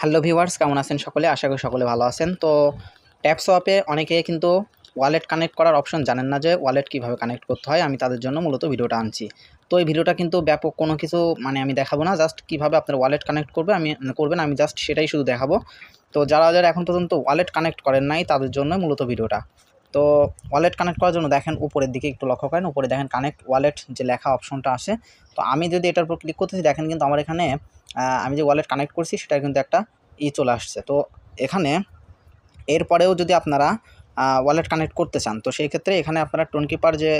Hello viewers কেমন আছেন সকলে? আশা করি সকলে ভালো আছেন। তো ট্যাপ সোয়াপে অনেকে কিন্তু ওয়ালেট কানেক্ট করার অপশন জানেন না যে ওয়ালেট কীভাবে কানেক্ট করতে হয়। আমি তাদের জন্য মূলত ভিডিওটা আনছি। তো এই ভিডিওটা কিন্তু ব্যাপক কোনো কিছু মানে আমি দেখাবো না। জাস্ট কীভাবে আপনার ওয়ালেট কানেক্ট করবে, আমি করবেন, আমি জাস্ট সেটাই শুধু দেখাবো। তো যারা যারা এখন পর্যন্ত ওয়ালেট কানেক্ট করেন নাই, তাদের জন্য মূলত ভিডিওটা। তো ওয়ালেট কানেক্ট করার জন্য দেখেন উপরের দিকে একটু লক্ষ্য করেন, উপরে দেখেন কানেক্ট ওয়ালেট যে লেখা অপশনটা আসে তো আমি যদি এটার উপর ক্লিক করতেছি, দেখেন কিন্তু আমার এখানে আমি যে ওয়ালেট কানেক্ট করছি সেটা কিন্তু একটা ই চলে আসছে। তো এখানে এরপরেও যদি আপনারা ওয়ালেট কানেক্ট করতে চান, তো সেই ক্ষেত্রে এখানে আপনারা টোন কিপার যে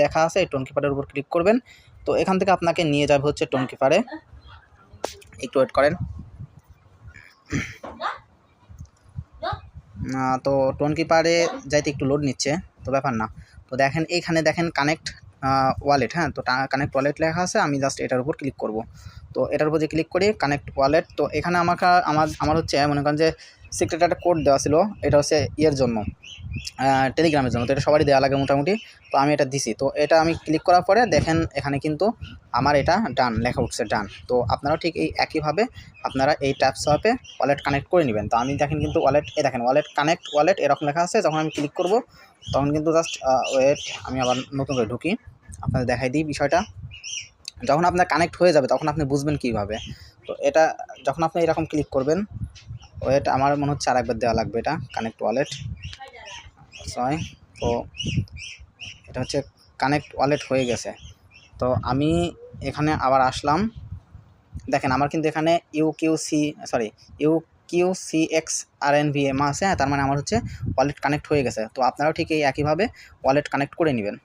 লেখা আছে, এই টোন কিপারের উপর ক্লিক করবেন। তো এখান থেকে আপনাকে নিয়ে যাবে হচ্ছে টোন কিপারে একটু ওয়েট করেন। তো টোন কিপারে যাইতে একটু লোড নিচ্ছে, তো ব্যাপার না। তো দেখেন, এইখানে দেখেন কানেক্ট ওয়ালেট হ্যাঁ? তো কানেক্ট ওয়ালেট লেখা আছে, আমি জাস্ট এটার উপর ক্লিক করব। তো এটার উপর যে ক্লিক করি কানেক্ট ওয়ালেট তো এখানে আমাকে, আমার আমার হচ্ছে, মনে করেন যে সিক্রেট একটা কোড দেওয়া ছিল, এটা হচ্ছে ইয়ের জন্য টেলিগ্রামের জন্য, তো এটা সবারই দেওয়া লাগে মোটামুটি, তো আমি এটা দিছি। তো এটা আমি ক্লিক করার পরে দেখেন এখানে কিন্তু আমার এটা ডান লেখা উঠছে ডান তো আপনারাও ঠিক এই একইভাবে আপনারা এই ট্যাপস অ্যাপে ওয়ালেট কানেক্ট করে নেবেন। তো আমি দেখেন কিন্তু ওয়ালেট এ দেখেন ওয়ালেট কানেক্ট ওয়ালেট এরকম লেখা আছে, যখন আমি ক্লিক করব, তখন কিন্তু জাস্ট ওয়েট আমি আবার নতুন করে ঢুকি, আপনাদের দেখাই দিই বিষয়টা। যখন আপনার কানেক্ট হয়ে যাবে, তখন আপনি বুঝবেন কীভাবে। তো এটা, যখন আপনি এরকম ক্লিক করবেন ওয়েট, আমার মনে হচ্ছে আরেকবার দেওয়া লাগবে এটা কানেক্ট ওয়ালেট ছয় তো এটা হচ্ছে কানেক্ট ওয়ালেট হয়ে গেছে। তো আমি এখানে আবার আসলাম। দেখেন, আমার কিন্তু এখানে U Q C sorry U Q C X R N V M আছে হ্যাঁ তার মানে আমার হচ্ছে ওয়ালেট কানেক্ট হয়ে গেছে। তো আপনারাও ঠিক এই একইভাবে ওয়ালেট কানেক্ট করে নেবেন।